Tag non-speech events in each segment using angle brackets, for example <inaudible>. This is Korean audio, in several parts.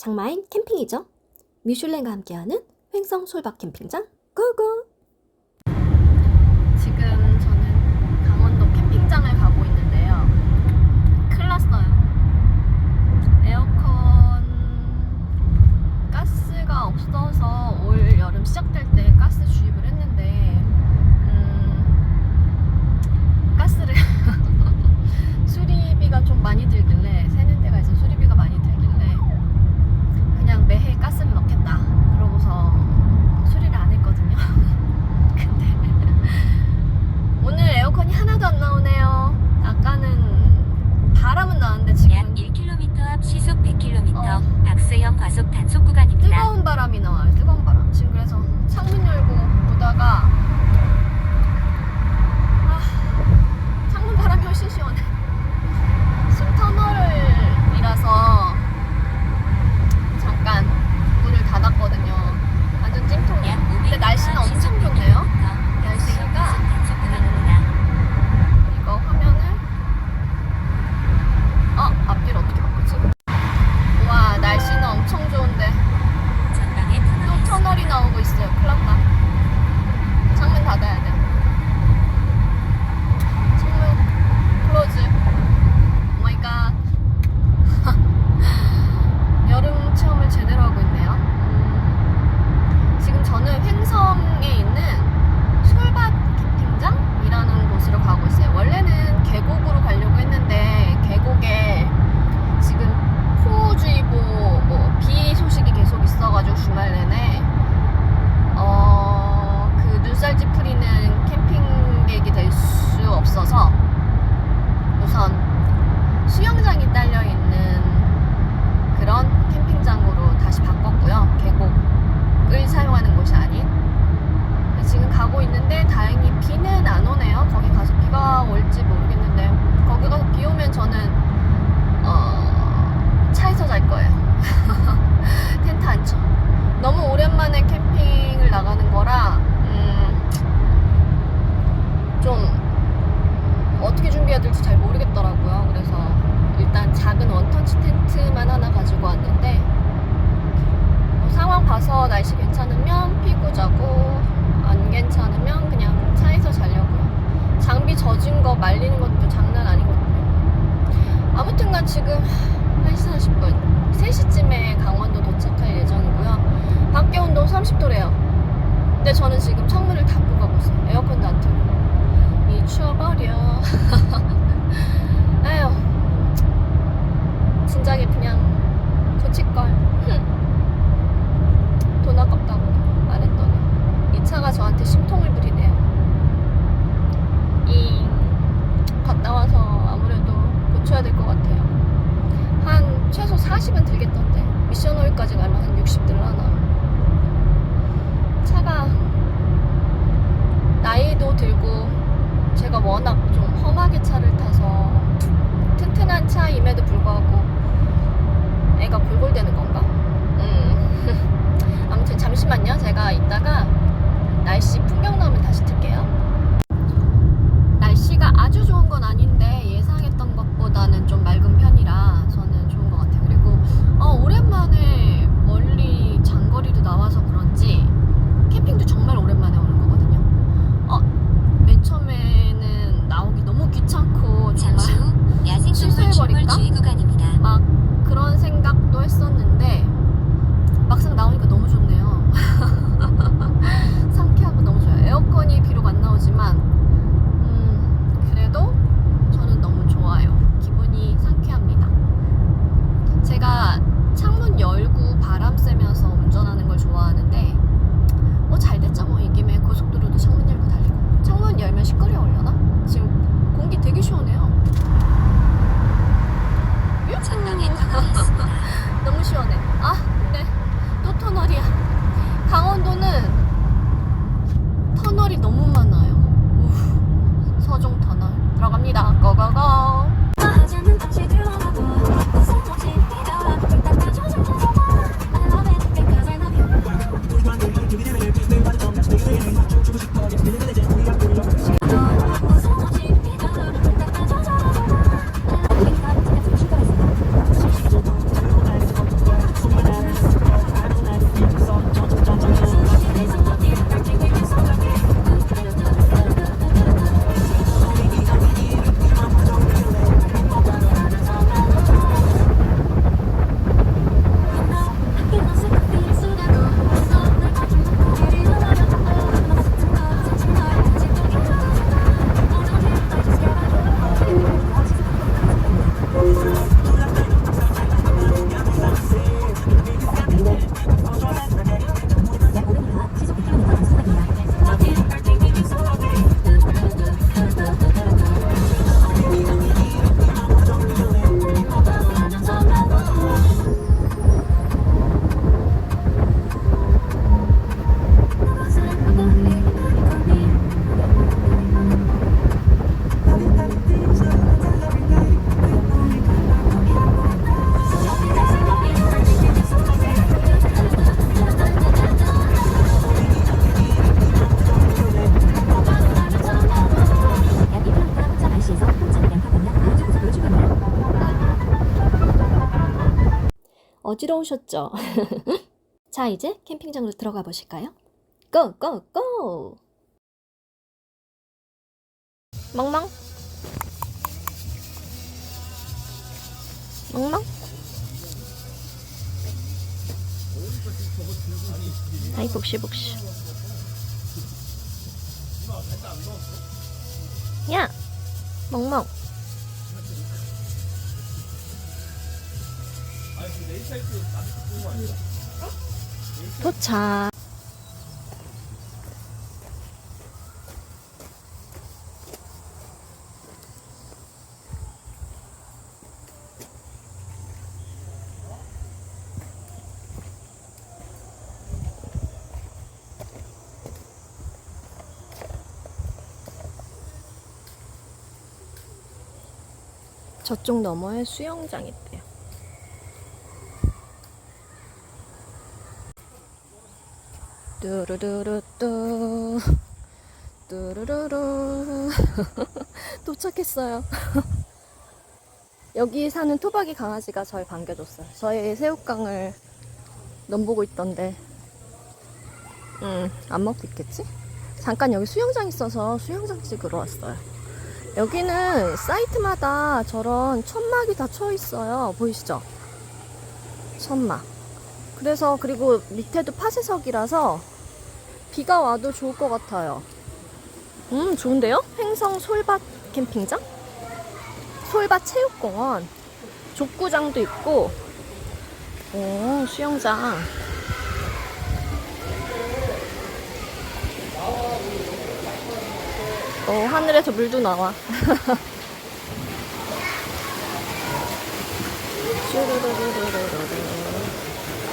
장마인 캠핑이죠. 미슐랭과 함께하는 횡성 솔박 캠핑장 고고! 거 말리는 것도 장난 아니거든요. 아무튼간 지금 1시 40분, 3시쯤에 강원도 도착할 예정이고요. 밖에 온도 30도래요. 근데 저는 지금 창문을 닫고 가고 있어요. 에어컨도 안 틀고. 미쳐버려. <laughs> 에휴. 진작에 그냥 고칠걸. <laughs> 돈 아깝다고. 어지러우셨죠? <laughs> 자, 이제 캠핑장으로 들어가 보실까요? 고! 고! 고! 멍멍? 멍멍? 아이 복시복시 야! 멍멍 도착. 저쪽 너머에 수영장 있대요. 뚜루루루뚜 뚜루루루 <laughs> 도착했어요. <laughs> 여기 사는 토박이 강아지가 저희 반겨줬어요. 저희 새우깡을 넘보고 있던데 음, 안 먹고 있겠지? 잠깐 여기 수영장 있어서 수영장 찍으러 왔어요. 여기는 사이트마다 저런 천막이 다 쳐 있어요. 보이시죠? 천막. 그래서 그리고 밑에도 파쇄석이라서 비가 와도 좋을 것 같아요. 음, 좋은데요? 횡성 솔밭 캠핑장? 솔밭 체육공원. 족구장도 있고, 오, 수영장. 어, 하늘에서 물도 나와. <laughs>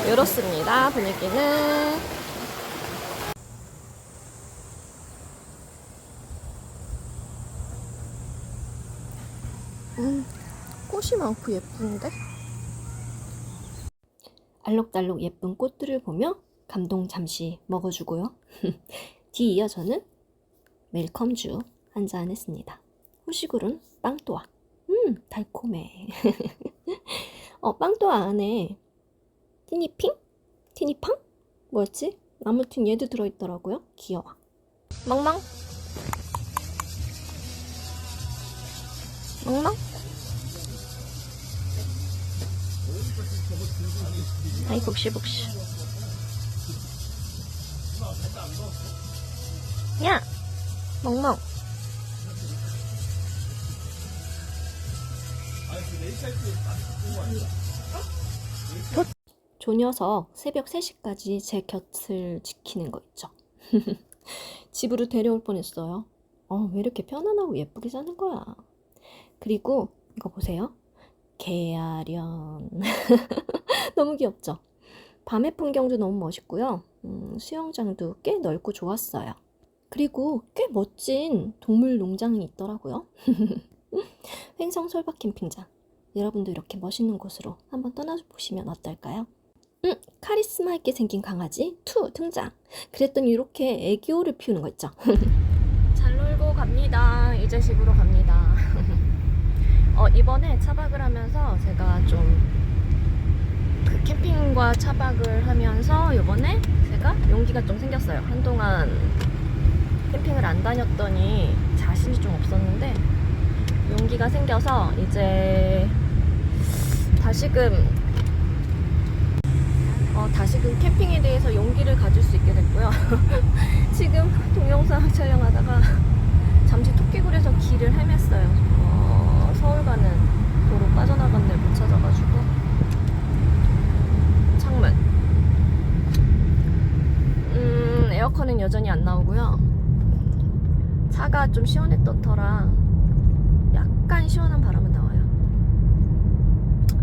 이렇습니다, 분위기는. 음, 꽃이 많고 예쁜데? 알록달록 예쁜 꽃들을 보며 감동 잠시 먹어주고요. <laughs> 뒤이어 저는 웰컴주 한 잔 했습니다. 후식으로는 빵또아. 음, 달콤해. <laughs> 어, 빵또아 안에 티니핑? 티니팡? 뭐였지? 아무튼 얘도 들어있더라고요. 귀여워. 멍멍. 멍멍. 아이, 복시복시. 야! 멍멍. 저, 저 녀석 새벽 3시까지 제 곁을 지키는 거 있죠. <laughs> 집으로 데려올 뻔했어요. 어, 왜 이렇게 편안하고 예쁘게 사는 거야. 그리고 이거 보세요. 개아련. <laughs> 너무 귀엽죠? 밤의 풍경도 너무 멋있고요. 음, 수영장도 꽤 넓고 좋았어요. 그리고 꽤 멋진 동물 농장이 있더라고요. <laughs> 횡성 솔밭 캠핑장. 여러분도 이렇게 멋있는 곳으로 한번 떠나보시면 어떨까요? 음, 카리스마 있게 생긴 강아지 투 등장. 그랬더니 이렇게 애교를 피우는 거 있죠. <laughs> 잘 놀고 갑니다. 이제 집으로 갑니다. <laughs> 어, 이번에 차박을 하면서 제가 좀 그 캠핑과 차박을 하면서 이번에 제가 용기가 좀 생겼어요. 한동안 캠핑을 안 다녔더니 자신이 좀 없었는데 용기가 생겨서 이제 다시금 어, 다시금 캠핑에 대해서 용기를 가질 수 있게 됐고요. <laughs> 지금 동영상 촬영하다가 잠시 토끼굴에서 길을 헤맸어요. 어, 서울 가는 도로 빠져나간 데를 못 찾아가지고 창문. 음, 에어컨은 여전히 안 나오고요. 차가 좀 시원했던 터라 약간 시원한 바람은 나와요.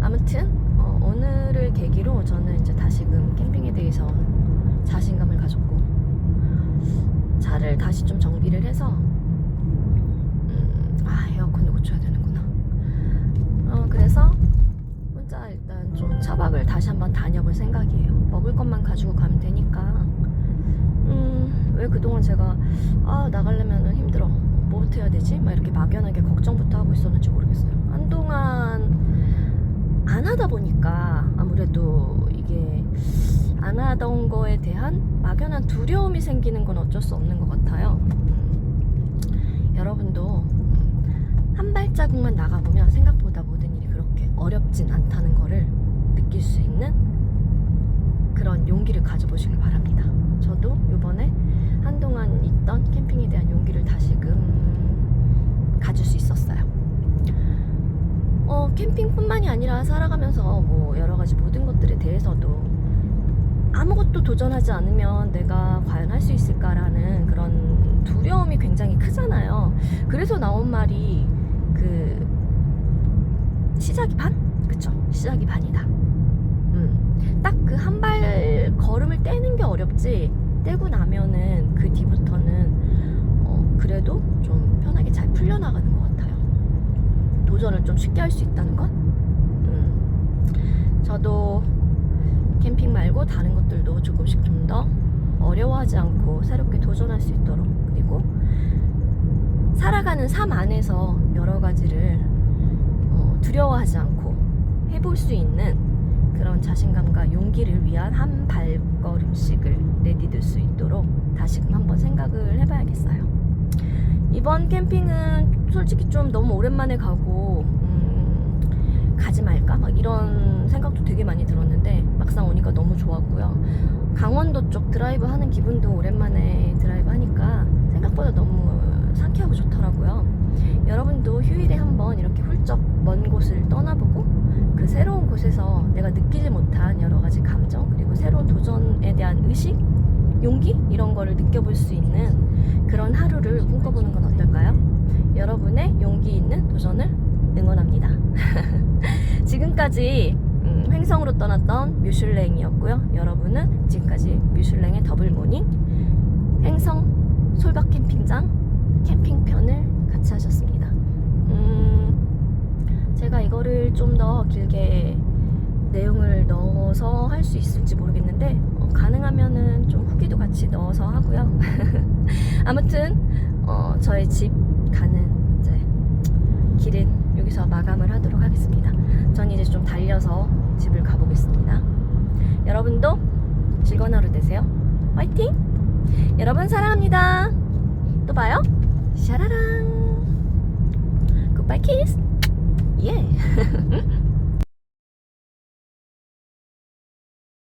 아무튼 어, 오늘을 계기로 저는 이제 다시금 캠핑에 대해서 자신감을 가졌고 차를 다시 좀 정비를 해서 음, 아 에어컨도 고쳐야 되는구나. 어 그래서 혼자 일단 좀 차박을 다시 한번 다녀볼 생각이에요. 먹을 것만 가지고 가면 되니까. 음, 왜 그동안 제가 아 나가려면 힘들어 뭐부터 해야 되지? 막 이렇게 막연하게 걱정부터 하고 있었는지 모르겠어요 한동안 안 하다 보니까 아무래도 이게 안 하던 거에 대한 막연한 두려움이 생기는 건 어쩔 수 없는 것 같아요. 음, 여러분도 음, 한 발자국만 나가보면 생각보다 모든 일이 그렇게 어렵진 않다는 거를 느낄 수 있는 그런 용기를 가져보시길 바랍니다. 저도 이번에 한동안 있던 캠핑에 대한 용기를 다시금 가질 수 있었어요. 어, 캠핑뿐만이 아니라 살아가면서 뭐 여러 가지 모든 것들에 대해서도 아무것도 도전하지 않으면 내가 과연 할 수 있을까라는 그런 두려움이 굉장히 크잖아요. 그래서 나온 말이 그 시작이 반? 그쵸? 시작이 반이다. 음, 딱 그 한 발 걸음을 떼는 게 어렵지 떼고 나면은 그 뒤부터는 어, 그래도 좀 편하게 잘 풀려나가는. 도전을 좀 쉽게 할 수 있다는 것? 음, 저도 캠핑 말고 다른 것들도 조금씩 좀 더 어려워하지 않고 새롭게 도전할 수 있도록 그리고 살아가는 삶 안에서 여러 가지를 어, 두려워하지 않고 해볼 수 있는 그런 자신감과 용기를 위한 한 발걸음씩을 내디딜 수 있도록 다시금 한번 생각을 해봐야겠어요. 이번 캠핑은 솔직히 좀 너무 오랜만에 가고 음, 가지 말까 막 이런 생각도 되게 많이 들었는데 막상 오니까 너무 좋았고요. 강원도 쪽 드라이브 하는 기분도 오랜만에 드라이브 하니까 생각보다 너무 상쾌하고 좋더라고요. 여러분도 휴일에 한번 이렇게 훌쩍 먼 곳을 떠나보고 그 새로운 곳에서 내가 느끼지 못한 여러 가지 감정 그리고 새로운 도전에 대한 의식, 용기 이런 거를 느껴볼 수 있는 그런 하루를 꿈꿔보는 건 어떨까요? 여러분의 용기 있는 도전을 응원합니다. <laughs> 지금까지 음, 횡성으로 떠났던 뮤슐랭이었고요. 여러분은 지금까지 뮤슐랭의 더블 모닝 횡성 솔박 캠핑장 캠핑편을 같이 하셨습니다. 음, 제가 이거를 좀 더 길게 내용을 넣어서 할 수 있을지 모르겠는데 어, 가능하면은 좀 후기도 같이 넣어서 하고요. <laughs> 아무튼 어, 저의 집 가는 이제 길은 여기서 마감을 하도록 하겠습니다. 전 이제 좀 달려서 집을 가보겠습니다. 여러분도 즐거운 하루 되세요. 화이팅! 여러분 사랑합니다. 또 봐요. 샤라랑. 굿바이 키스. 예. <laughs>